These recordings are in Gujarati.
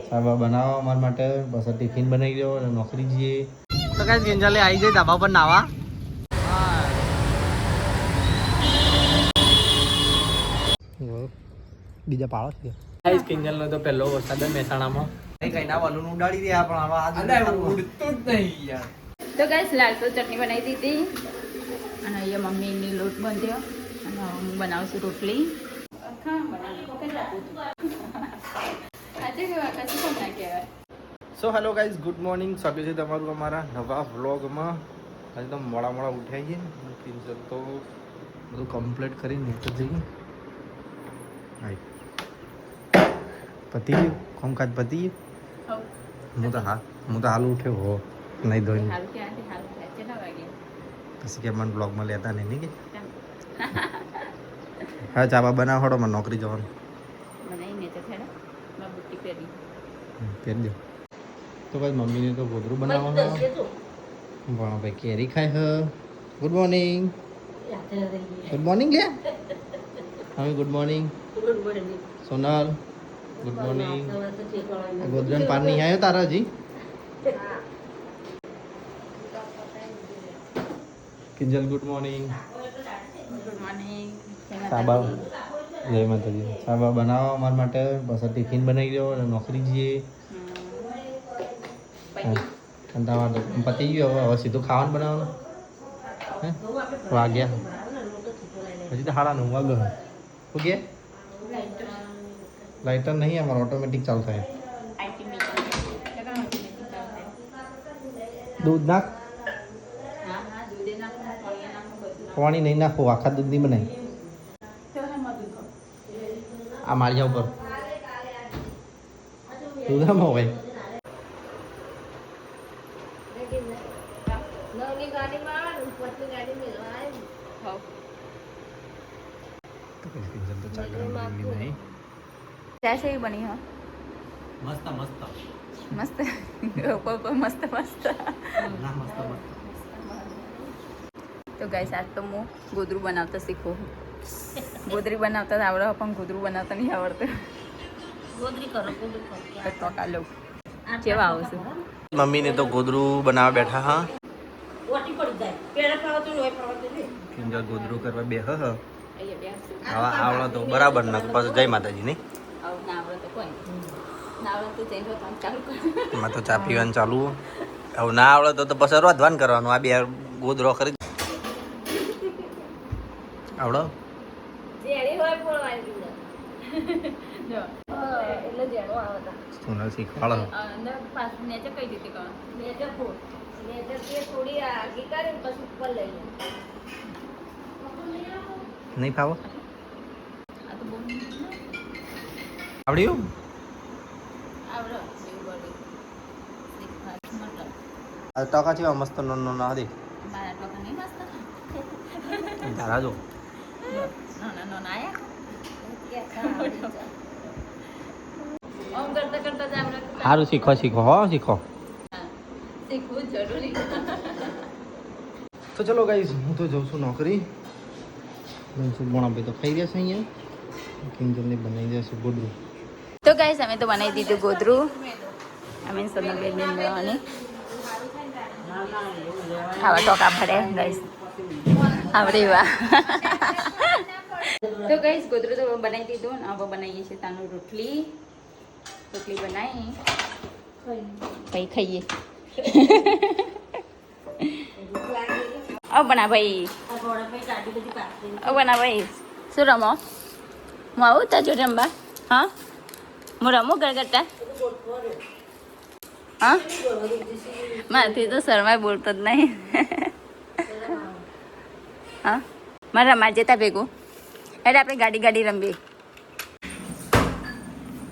સાબા બનાવો અમારા માટે. બસ ટિફિન બનાવી દો અને નોકરી જઈએ. તો કાંઈ ગેંજાલે આવી જાય ધાબા પર નાવા બીજા પાળો છે. ગાઈસ કિંજલનો તો પહેલો વરસાદ જ મહેસાણામાં. કઈ ના વાલું ઉડાડી દે પણ આવા આજ તો ગાઈસ લાલ તો ચટણી બનાવી દીધી. અને અહીંયા મમ્મીની લોટ બાંધ્યો. અને હું બનાવું છું રોટલી. કશું પણ ના કહેવાય so hello guys good morning સ્વાગત છે તમારું અમારા નવા વ્લોગમાં. આજે તો મોડા મોડા ઉઠ્યા છીએ. કિંજલ તો બધું કમ્પ્લીટ કરીને તો જઈએ. પતિ ગયું? કોમકાજ પતિ ગયું? હું તો હા હું તો હાલ ઉઠ્યો. હો નહીં ધોઈને. વાગે પછી કે મને બ્લોગમાં લેતા નહીં નહીં કે? હા ચાબા બનાવડો મને નોકરી જવાનું બનાવીને તો ખેડા મારી બુટ્ટી પહેરી હમ, પહેરી દો તો ભાઈ મમ્મીને તો ગોદરું બનાવવાનું. પણ ભાઈ કેરી ખાય હ. ગુડ મોર્નિંગ ગુડ મોર્નિંગ લે હવે good morning Sonal good morning ગોદરન પાર નહીં આવ્યો તારા હજી? Kinjal good morning good morning Saba. જય માતાજી. સાબા બનાવો અમારા માટે. પછી ટિફિન બનાવી દો અને નોકરી જઈએ. તમારે તો પતી ગયું હવે. હવે સીધું ખાવાનું બનાવવાનું. હે? વાગ્યા. હજી તો હાડા નું વાગ્યો શું લાઇટર નહીં અમારો. ઓટોમેટિક ચાલુ થાય. દૂધ નાખ. પાણી નહીં નાખો. આખા દૂધની બનાવી તો આ માળિયા ઉપર. દૂધ આમાં હોય હવ તો પછી કિંજલ તો ચા ગરમ કરી નહીં છે બની હા. મસ્ત મસ્ત. મસ્ત. મસ્ત મસ્ત. તો ગાઈસ આજ તો હું ગોદરું બનાવતા શીખું. ગોદરી બનાવતા તો આવડે પણ ગોદરું બનાવતા નહીં આવડતું. તો ટોકા લઉં કેવા આવશે? મમ્મીને તો ગોદરું બનાવવા બેઠા હા. ગોદરું કરવા બે હ. આવડો તો બરાબર ના પાછું જય માતાજી નહીં આવું ના આવડે તો કોઈ ના આવડે તો જઈને રોતવાનું ચાલુ કર એમાં તો ચા પીવાનું ચાલુ. હવે ના આવડે તો તો પછી વાન કરવાનું. આ બે ગોદરો કરી આવડો સોનલ શીખવાડો નહીં ફાવો આ તો બહુ આવડ્યું આવડે એવું બધું શીખવા મતલબ આ ટકા છે મસ્ત નો નો દે મારા ટોકા નહીં મસ્ત ધારા જો નાના નાના આયા સારું શીખો શીખો હો શીખો શીખવું જરૂરી તો ચલો ગાઈસ હું તો જઉં છું નોકરી જઉં ભાઈ તો ખાઈ ગયા છે અહીંયા. કિંજલને બનાવી દેશે ગોદરું. તો ગાઈસ અમે તો બનાવી દીધું ગોધરું અમે સોનલબેન બેન લેવાની આવા ટોકા ભરે ગાઈસ આવડે એવા. તો ગાઈસ ગોધરું તો બનાવી દીધું ને, હવે બનાવીએ છીએ તાનું રોટલી. રોટલી બનાવી. ભાઈ ખાઈએ. ઓ બના ભાઈ. ઓ બના ભાઈ. શું રમો? હું આવું તાજો રમવા? હા? હું રમું ગરગટ્ટા હા? મારાથી તો શરમાય બોલતો જ નહીં. હા? મારે રમા જતા ભેગું. એટલે આપણે ગાડી ગાડી રમીએ.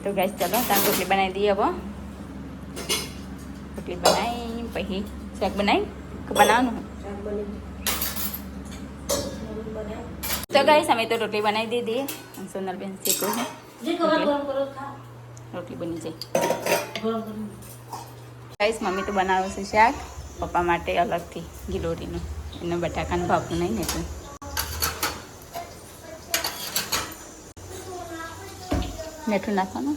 તો ગેસ ચાલો ત્યાં રોટલી બનાવી દઈએ હવે. રોટલી બનાવી પછી શાક બનાવી કે બનાવવાનું? તો ગાઈસ અમે તો રોટલી બનાવી દીધી. સોનલબેન શીખું છું. રોટલી બની જાય. ગાઈસ મમ્મી તો બનાવે છે શાક. પપ્પા માટે અલગથી ગિલોરીનું. એનો બટાકાનું ભાપનું નહીં ને એટલે મીઠું નાખવાનું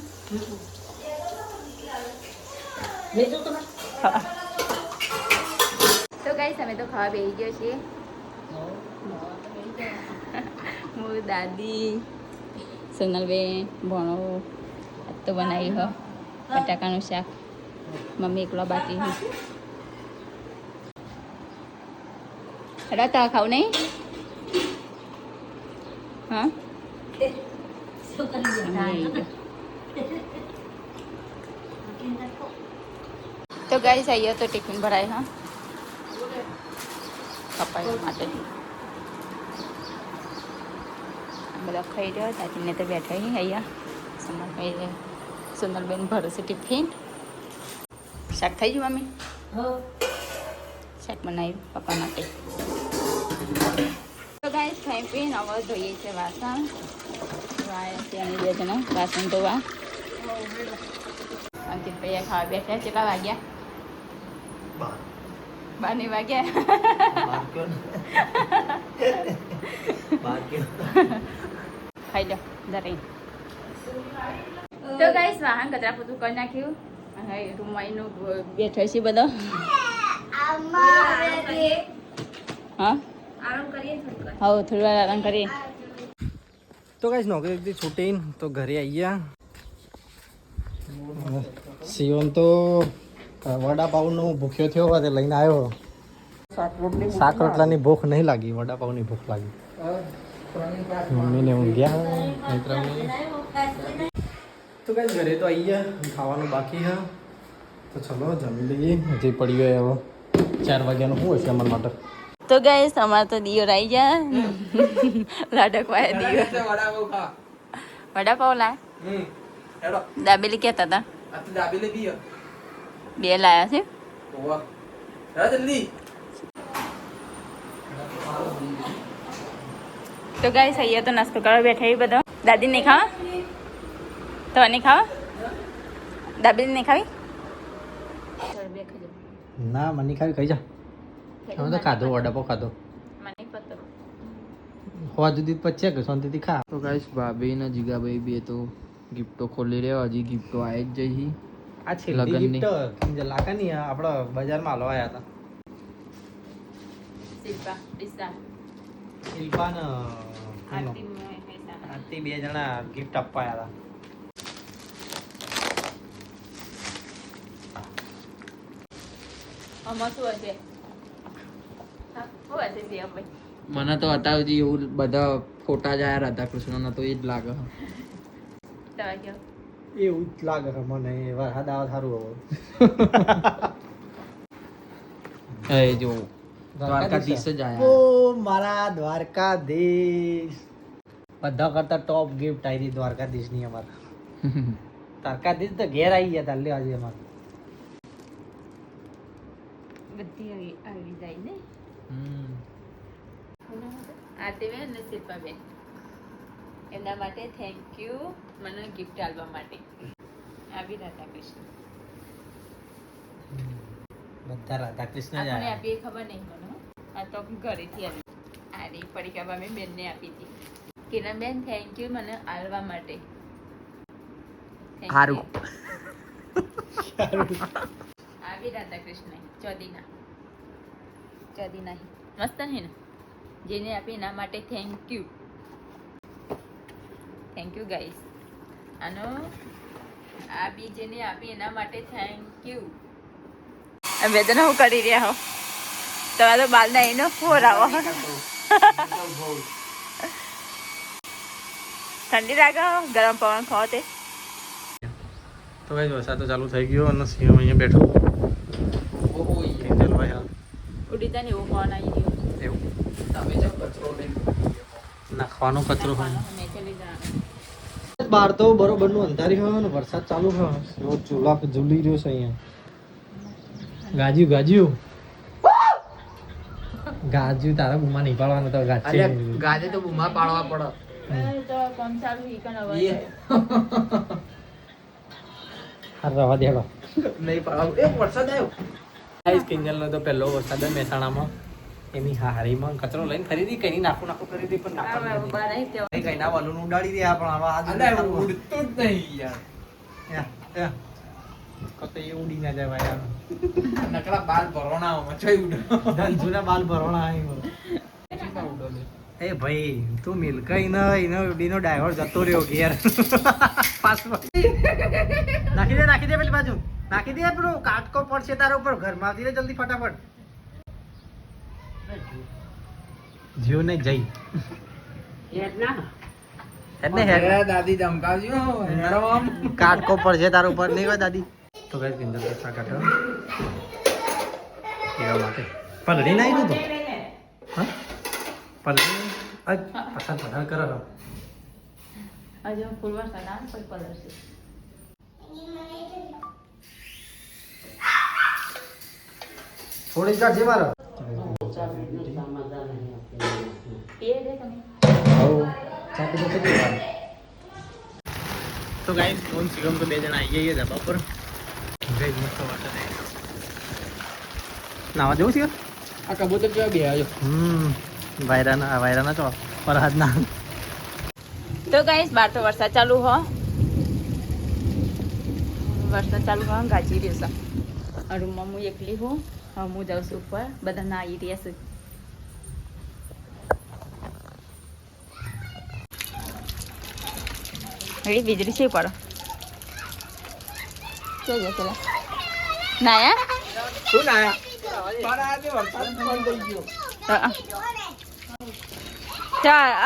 તો ગાઈસ અમે તો ખાવા બેસી ગયો છીએ. હું દાદી સોનલબેન ભણો. તો બનાવી હો. બટાકાનું શાક. મમ્મી એકલો બાકી હે તા ખાવ નહીં? હા? તો ગાઈસ આવીએ તો ટિફિન ભરાય હા? પપ્પા માટે. બધા ખાઈ રહ્યો દાદીને તો બેઠા અહીં અહીંયા સોનલભાઈ સોનલબેન ભરશે ટિફિન શાક થઈ ગયું મમ્મી? શાક બનાવ્યું પપ્પા માટે. તો ગાય ખાઈ પીને હવે ધોઈએ છે વાસણ. વાય ત્યાંની બે જણા વાસણ ધોવા. અંકિત ભાઈ ખાવા બેઠા કેટલા વાગ્યા? બાર. ની? વાગ્યા ખાઈ લો દરેક તો ગાઈસ વાહન કચરા પોતું કરી નાખ્યું. અને રૂમમાં એનું બેઠો છે બધો. હા? હા થોડી વાર આરામ કરીએ. તો નોકરી નોકરીથી છૂટીને તો ઘરે આવ્યા સિવન તો વડાપાઉનો ભૂખ્યો થયો હોય તે લઈને આવ્યો. શાક રોટલાની ભૂખ નહીં લાગી વડાપાઉની ભૂખ લાગી. મમ્મીને ઊંઘ્યા મિત્રને તો કઈ ઘરે તો આવી ગયા ખાવાનું બાકી હા તો ચલો જમી લઈએ હજી પડી ગયો એવો ચાર વાગ્યાનું શું હશે અમારા માટે તો ગાઈસ અમારે તો દિયો આવી ગયા લાડકવાય દિયો વડાપાવ લા દાબેલી કહેતા હતા બે લાયા છે તો ગાઈસ અહીંયા તો નાસ્તો કરવા બેઠા એ બધો. દાદી નહીં ખાવા? તો નહીં ખાવા? દાબેલી નહીં ખાવી. ના મને ખાવી ખાઈ જા. અમે તો ખાધો વડાપો ખાધો. હોવા જુદી પછી કે શાંતિથી ખા. તો ગાઈસ ભાભી ને જીગાભાઈ બે તો ગિફ્ટો ખોલી રહ્યા હજી ગિફ્ટો આવી જ જઈ. આ છે લગનની. ગિફ્ટ લાકા ની આપણા બજારમાં હાલવા આવ્યા હતા. શિલ્પાન આરતી બે જણા ગિફ્ટ આપવા આવ્યા આમાં શું હશે? હા, શું હશે શિવમભાઈ મને તો અત્યાર સુધી એવું બધા ફોટા જ આયા રાધા કૃષ્ણના તો એ જ લાગે. એવું જ લાગે છે મને વરસાદ આવે સારું હવે એ જો દ્વારકાધીશ. જ ઓ મારા દ્વારકાધીશ. બધા કરતા ટોપ ગિફ્ટ આવી હતી દ્વારકાધીશની અમારા. દ્વારકાધીશ તો ઘેર આવી ગયા તા આજે અમારે. બધી આવી જાય ને? આ આરતી અને શિલ્પા બેન એમના માટે થેન્ક યુ મને ગિફ્ટ આપવા માટે. આવી રાધા કૃષ્ણ બધા રાધા કૃષ્ણ જ આપણે આવ્યા આપી ખબર નહીં મને. આ તો ઘરેથી આવી. આ રી પડીકા મેં બેનને આપી હતી. કિરણબેન થેન્ક યુ મને આલવા માટે. સારું આવી રાધા કૃષ્ણ ચોદીના ચોદીના મસ્ત ને? જેને આપી એના માટે thank you thank you guys આનો આ બી જેને આપી એના માટે થેન્ક યુ અમે જણા હું કરી રહ્યા હો તમે તો બાલ ના એનો ફોર આવો. ઠંડી લાગે ગરમ પવન ખાઓ તે. તો કઈ વરસાદ તો ચાલુ થઈ ગયો અને સિંહ અહીંયા બેઠો. કિંજલભાઈ હા ઉડી જાય ને એવું પવન આવી ગયો એવું? તમે જો કચરો લઈને નાખવાનો કચરો હોય બાર બહાર તો બરોબરનું અંધારી હોય ને વરસાદ ચાલુ હોય. ચૂલા ઝૂલી રહ્યો છે અહીંયા. ગાજ્યું ગાજ્યું. ગાજ્યું તારા બુમા નહીં પાડવાનો તો ગાજે ગાજે તો બુમા પાડવા પડે. તો કોમ ચાલુ ઈ કણ હા રવા દેડો નહીં પાડવા એ વરસાદ આવ્યો ગાઈસ કિંજલનો તો પહેલો વરસાદ મહેસાણામાં. એની હારીમાં કચરો લઈને ખરીદી કઈ નાખું નાખું કરી દી પણ આ નાખવાનું બહાર આવી તેઓ નથી. કઈ ના વાલું ઉડાડી દે પણ આવા ઉડતું જ નહીં યાર. યા, યા. કતો ઉડી ના જાય ભાઈ નકરા બાલ ભરવાના મચાઈ ઉડો ધનસુના બાલ ભરવાના આવી એ ભાઈ તું મિલકઈ ન એનો ઉડીનો ડ્રાઈવર જતો રહ્યો ઘેર. પાસમાં નાખી દે નાખી દે પેલી બાજુ. નાખી દે પેલું કાટકો પડશે તારા ઉપર. ઘરમાંથી રે જલ્દી ફટાફટ. જીવ ને જઈ હેડ ને. હેડ દાદી ધમકાવજો કાટકો પડશે તારા ઉપર. નહીં હોય દાદી. તો કઈ કિંજલ તો શાક કાઢો એવા માટે. પલડી નાઈ તું તો? હા? પલડી અજ પસંદ પસંદ કરો છો. હજુ ફૂલ વરસાદ આવે પછી પલળશે થોડી ચાટ છે મારો છે તો ગાઈસ ફોન શિવમ તો બે જણા આવી જઈએ ધાબા પર ગાઈસ મસ્ત વરસાદ આવે નાવા જવું છે? આ કબૂતર કેવા બે આવ્યો. હમ વાયરાના વાયરાના તો પરહાદના તો ગાઈસ બાર તો વરસાદ ચાલુ હો. વરસાદ ચાલુ હો ગાજી રહ્યો છે. આ રૂમમાં હું એકલી હું. હવે હું જાઉં છું ઉપર. બધા ના આવી રહ્યા છે. હવે વીજળી છે પડો છે પેલા. નાયા શું નાયા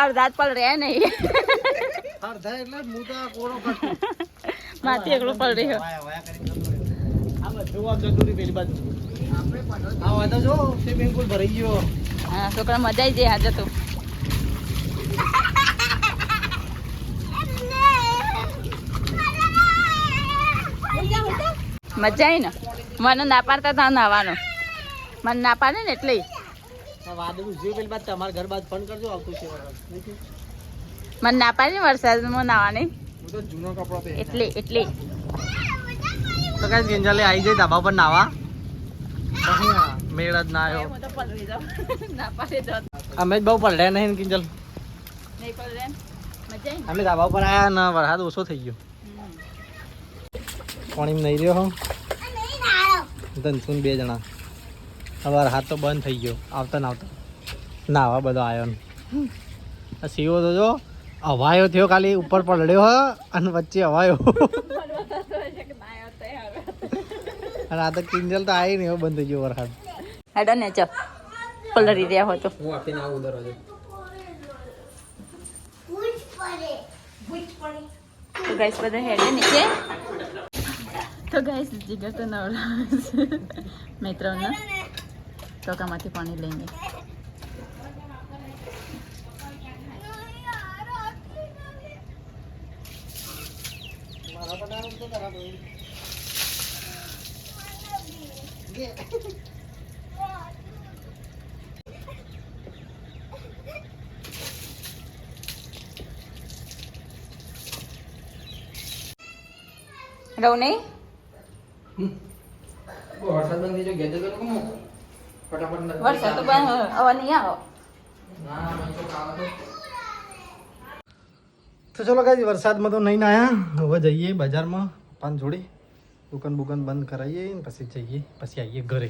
અડધા પલ રહે નહીં અડધા એટલે મુદા કોરો માથી એકલો પલ રહ્યો. રહ્યો. આ બધું આ રહ્યું પેલી બાજુ. આ હોય તો જો સ્વિમિંગ પુલ ભરાઈ ગયો હા છોકરા મજા આવી જાય હાજર તો. મજા આવી ને? મને ના પાડતા તા નાવાનો. મને ના પાડે ને એટલે. આ વાદળું જોયું પેલી બાદ તમારા ઘર બાદ ફોન કરજો આવતું છે વરસાદ. મને ના પાડે ને વરસાદમાં નાવાની જૂનો કપડો એટલે એટલે. તો કઈ ગેંજાલે આવી જાય ધાબા પર નાવા. મેળ જ ના આવ્યો. હું તો પલળી જાઉં. ના પાડે તો અમે જ બહુ પલડ્યા નહીં કિંજલ. અમે ધાબા પર આયા ને વરસાદ ઓછો થઈ ગયો. પાણી નહીં રહ્યો હો. ધનસુન બે જણા. હવે હાથ તો બંધ થઈ ગયો. આવતા ને આવતા. નાવા બધો આવ્યો ને આ સીવો તો જો હવાયો થયો ખાલી ઉપર પડ્યો હ અને વચ્ચે હવાયો અને આ તો કિંજલ તો આવી નહીં બંધ થઈ ગયો વરસાદ. હેડો ને ચપ પલળી રહ્યા હોય તો. હું આપીને આવું દરવાજો. તો ગાઈસ બધા હેડે નીચે. તો ગાઈસ જીગર તો નવરા મિત્રોને ટોકામાંથી પાણી લઈને રહું નહીં વરસાદ બંધ થઈ ગયો ઘેર જતો રહું. ફટાફટ વરસાદ તો બંધ હવે નહીં આવો. તો તો તો ચલો ગાઈ વરસાદમાં તો નહીં આયા હવે જઈએ બજારમાં પાન જોડી. દુકાન બુકાન બંધ કરાવીએ ને પછી જઈએ પછી આવીએ ઘરે.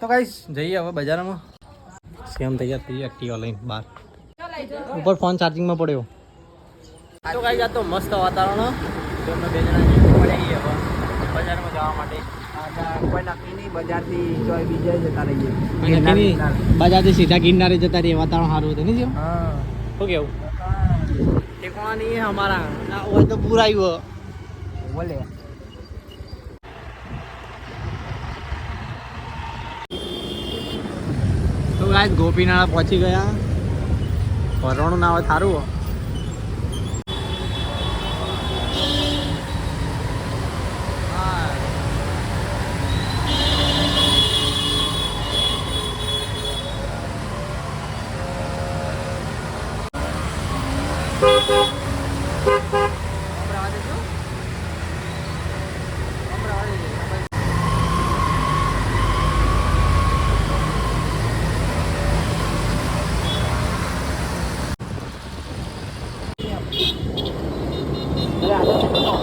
તો ગાઈસ જઈએ હવે બજારમાં. સેમ તૈયાર થઈએ એક્ટિવા લઈને બહાર. ઉપર ફોન ચાર્જિંગમાં પડ્યો. તો ગાઈસ આ તો મસ્ત વાતાવરણ તેમને બે જણા પડ્યા છીએ હવે બજારમાં જવા માટે. કોઈ નક્કી બજારથી જોઈ બીજા જતા રહીએ. બજારથી સીધા ગિરનારે જતા રહીએ વાતાવરણ સારું હતું નહીં હા. શું કેવું? નહીં અમારા. ના હોય તો પૂર આવ્યું. બોલે. તો ગોપીનાળા પહોંચી ગયા. વરણું ના હોય સારું હો.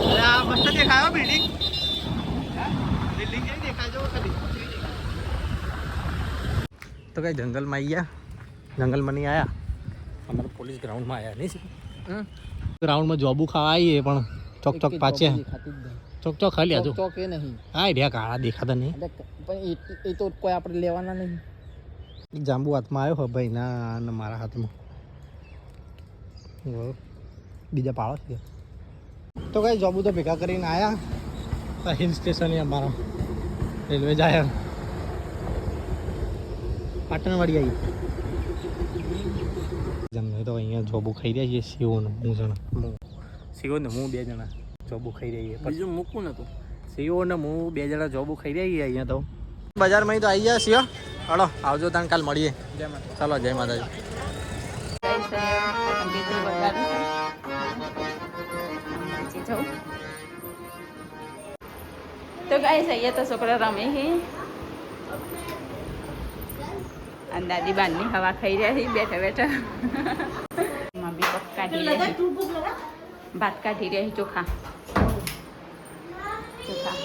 અરે આ મસ્ત દેખાયો બિલ્ડિંગ તો જંગલમાં આવી ગયા. જંગલમાં નહીં આવ્યા અમારે પોલીસ ગ્રાઉન્ડમાં આવ્યા નહીં ગ્રાઉન્ડમાં જોબુ ખાવા આવીએ પણ ચોક ચોક પાછે. ચોક ચોક ખાલી આજો ચોક એ નહીં. હા રહ્યા કાળા દેખાતા નહીં. પણ એ- એ તો કોઈ આપણે લેવાના નહીં. એક જાંબુ હાથમાં આવ્યો હો ભાઈ ના મારા હાથમાં. બીજા પાડો છે. તો કઈ જોબુ તો ભેગા કરીને આવ્યા હિલ સ્ટેશન અમારા. રેલવે જાય પાટણવાડી આવી. જમને તો અહીંયા જોબો ખાઈ રહ્યા છીએ શિવો ને હું જણા. હું ને હું બે જણા જોબો ખાઈ રહ્યા છીએ. બીજું મૂકું નતું. સીઓ ને હું બે જણા જોબો ખાઈ રહ્યા છીએ અહીંયા તો. બજારમાં તો આવી ગયા સીઓ હળો આવજો તને કાલ મળીએ. જય માતા ચાલો જય માતાજી. તો ગાઈસ અહીંયા તો છોકરા રમે છે અને દાદી બારની હવા ખાઈ રહ્યા છે બેઠા બેઠા. મમ્મી પપ્પા કાઢી રહ્યા છે. ભાત કાઢી રહ્યા છે ચોખા. ચોખા.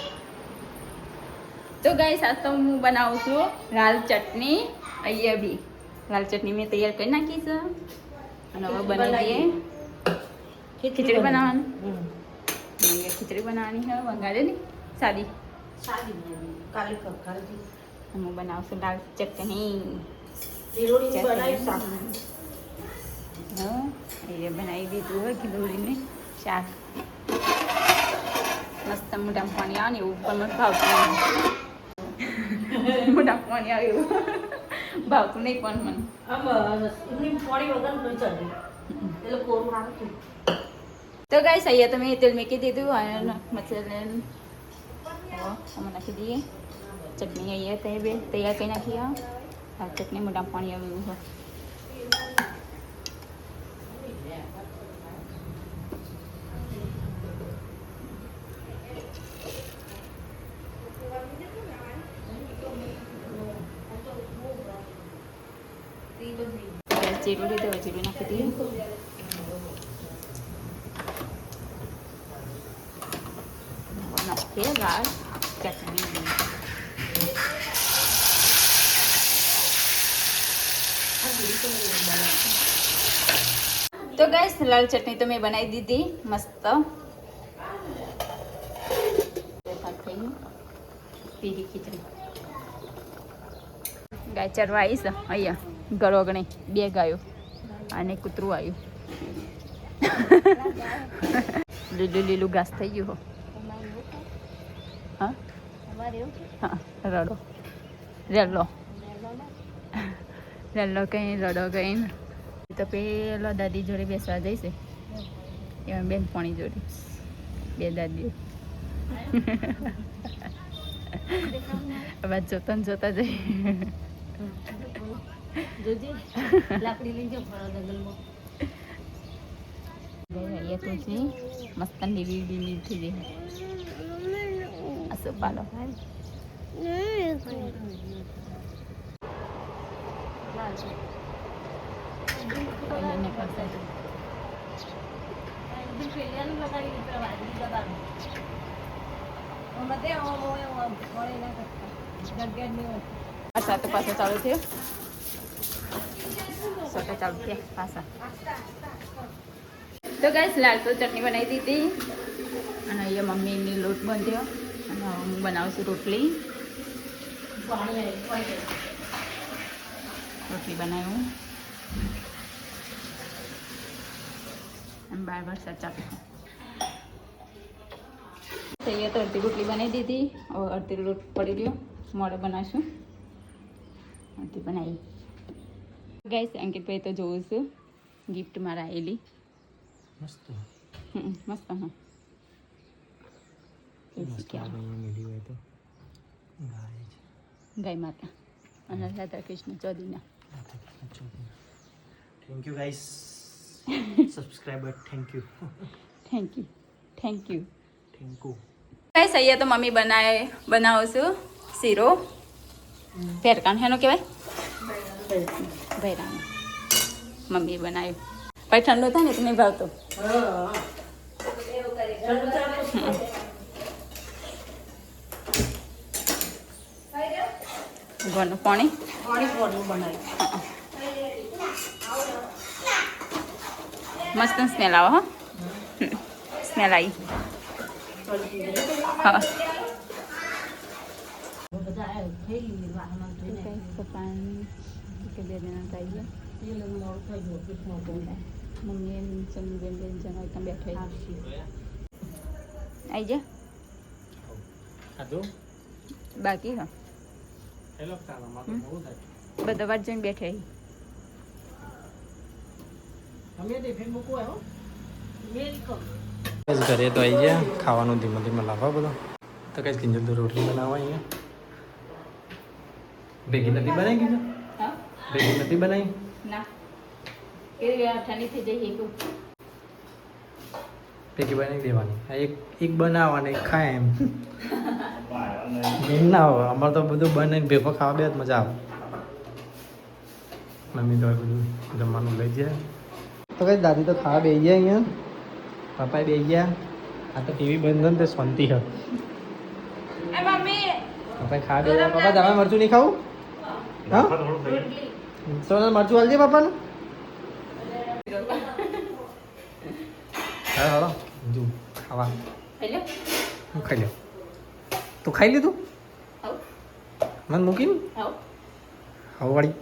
તો ગાઈસ આજ તો હું બનાવું છું લાલ ચટણી અહીંયા બી. લાલ ચટણી મેં તૈયાર કરી નાખી છે. અને હવે બનાવીએ. ખીચડી બનાવવાની? ખીચડી બનાવવાની છે ને સાદી. અને હું બનાવશું લાલ ચટણી. એ બનાવી દીધું હોય ખીચડીને શાક. મસ્ત મોટા પાણી આવે ને એવું પણ મને ભાવતું. મોટા પાણી આવે એવું. ભાવતું નહીં પણ મને. તો ગાઈસ અહીંયા તમે તેલ મૂકી દીધું અને મસાલા અમે નાખી દઈએ. ચટણી અહીંયા તૈયાર કરી નાખી આ આ મોટા પાણી આવે એવું હોય જીરું લીધું હવે જીરું નાખી દઈએ હવે નાખીએ લાલ ચટણી તો ગાઈસ લાલ ચટણી તો મેં બનાવી દીધી, મસ્ત. ગાય ચરવા આવીશ અહીંયા. ઘરો ગણે બે ગાયો અને કૂતરું આવ્યું. લીલું લીલું ઘાસ થઈ ગયું હા. હા? રડો. રેલો. રેલો કઈ, રડો કઈ તો પેલો દાદી જોડે બેસવા જઈશે. એમાં બેન પાણી જોડે. બે દાદીઓ. અવાજ જોતા ને જોતા જઈ તુલસી મસ્ત લીલી લીલી થઈ ગઈ. કરશે પાછા તો પાછો ચાલુ થયો. સોટા ચાલુ થયા, પાછા. તો ગાઈસ લાલ તો ચટણી બનાવી દીધી. અને અહીંયા મમ્મીની લોટ બાંધ્યો. અને હું બનાવું રોટલી. રોટલી બનાવ્યું અને બાર બાર સચ્ચા અહીંયા તો અડધી રોટલી બનાવી દીધી. હવે અડધી રોટ પડી ગયો. મોડે બનાવશું. અડધી બનાવી. ગાઈસ અંકિતભાઈ તો જોઉં છું. ગિફ્ટ મારા આવેલી મસ્ત. મસ્ત હા. તો. ગાય માતા. અને Radha Krishna ચોદીના. Thank you guys subscriber thank you thank you thank you thank you guys અહીંયા તો મમ્મી બનાવે બનાવું છું શીરો. ફેરકાન હેનો કહેવાય? ભૈરાનો મમ્મી બનાવ્યું. પછી ઠંડુ થાય ને તો નહીં ભાવતો. સવારનું પાણી? પાણી પોરનું મસ્ત સ્મેલ આવે હો સ્મેલ આવી હા મમ્મી બેન બેન જણા બેઠા આવી જા બાકી હા બધા વાત જઈને બેઠા અહીં. અમે ટિફિન મૂકવું આવ્યો મેરી કમ બસ ઘરે તો આવી ગયા. ખાવાનું ધીમે ધીમે લાવવા બધો. તો કઈ કિંજલ તો રોટલી બનાવવા અહીંયા ભેગી નથી બનાવી કીધું ભેગી નથી બનાવી ભેગી બનાવી દેવાની. આ એક એક બનાવવાની ખાય એમ. એમ ના હોય. અમારે તો બધું બને ભેગો ખાવા બે મજા આવે. મમ્મી તો બધું જમવાનું લઈ જાય. તો કઈ દાદી તો ખાવા બે ગયા અહીંયા? પપ્પા બે ગયા. આ તો ટીવી બંધ ને તે શાંતિ હ એ મમ્મી. પપ્પા ખાવા બે ગયા. પપ્પા તમે મરચું નહીં ખાવું? હા? તો મરચું હાલજે પપ્પાનું. હા હાલો. જો ખાવા. હું ખાઈ લ્યો તું ખાઈ લીધું મને મૂકીને? હવે. વાળી.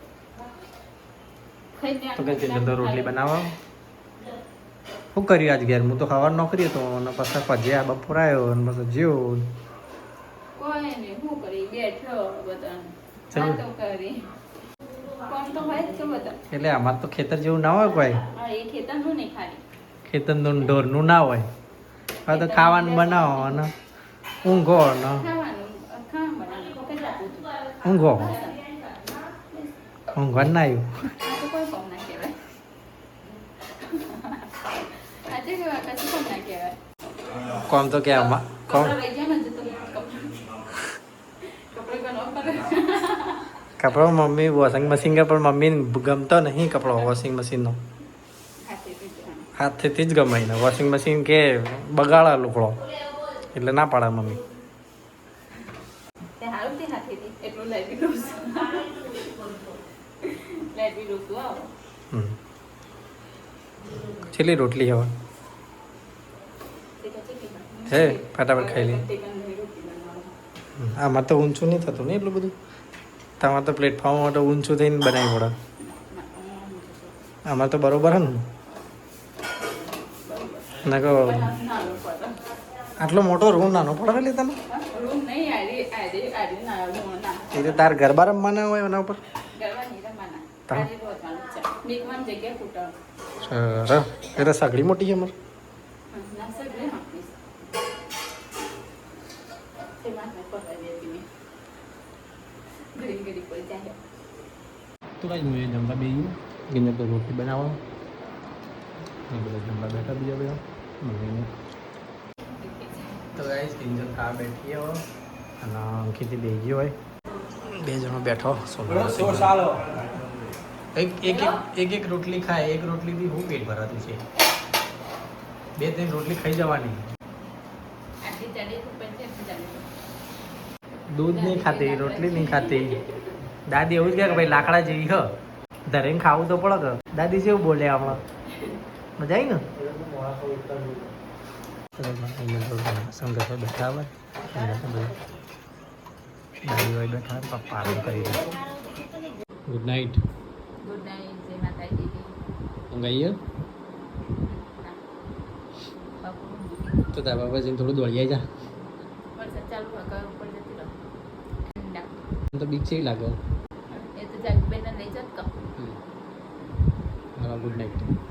તો કઈ રોટલી બનાવો? શું કર્યું આજ ઘેર? હું તો ખાવાનું નોકરી હતો અને પછી ભજીયા બપોર આવ્યો અને પછી જ્યો કોઈ નહીં શું કરી બેઠો બધા ચાલો. વાતો કરી. કોણ તો હોય જ છે બધા. એટલે અમારે તો ખેતર જેવું ના હોય કોઈ. ખેતરનું ઢોરનું ના હોય. હવે તો ખાવાનું બનાવો અને ઊંઘો ને ઊંઘો. ઊંઘવાનું ના આવ્યું આ તો કોઈ કોમ ના કહેવાય આજે કેવા કશું કોમ તો કે કોમ? કપડાં મમ્મી વોશિંગ મશીન પણ મમ્મી ગમતો નહીં કપડો વોશિંગ મશીનનો હાથેથી જ ગમાઈને વોશિંગ મશીન કે બગાડા લુકડો. એટલે ના પાડે મમ્મી. છેલ્લી રોટલી તે હાથેથી એટલું લાઈટ બી ડોસ લાઈટ બી ડોસું આવો હમ. છેલ્લી રોટલી હવે તે કહે છે કે હે ફટાફટ ખાઈ. હમ. આમાં તો ઊંચું નહીં થતું ને એટલું બધું? તમારે તો પ્લેટફોર્મ માટે ઊંચું થઈને બનાવી પડે. આમાં તો બરોબર હે ને? ના કહો આટલો મોટો રૂમ નાનો પડે લે તને એ તો તાર ગરબા રમવાના હોય એના ઉપર. ગરબા નહીં રમવાના. તા. આડી રોજવાનું છે. મેકવાની જગ્યા ફૂટવાનું. સર એ તો સગડી મોટી છે અમારે. તો કઈ હું જમવા બે ગઈને તો રોટી બનાવો એ બધા જમવા બેઠા બીજા બધા મમ્મીને તો ગાઈસ કિંજલ ખાવા બેઠી હો અને અંકિતથી બે ગયો હોય બે જણો બેઠો સોનો એક એક એક એક એક રોટલી ખાય એક રોટલીથી હું પેટ ભરાતું છે બે ત્રણ રોટલી ખાઈ જવાની દૂધ નહીં ખાતી રોટલી નહીં ખાતી દાદી એવું જ કહે કે ભાઈ લાકડા જેવી હ. ધરીને ખાવું તો પડે કે. દાદી જેવું બોલે આમાં મજા આવી ને? સંઘર્ષ બેઠા હોય દાદી હોય બેઠા પપ્પા કરી ગુડ નાઇટ ગુડ નાઇટ જય માતાજી. ઊંઘ તો તારા બાપા થોડું દોડી જા વરસાદ ચાલુ હોય ઘર ઉપર જતી રહો. ઠંડા. મને તો બીક છે લાગે એ તો જાગબેન લઈ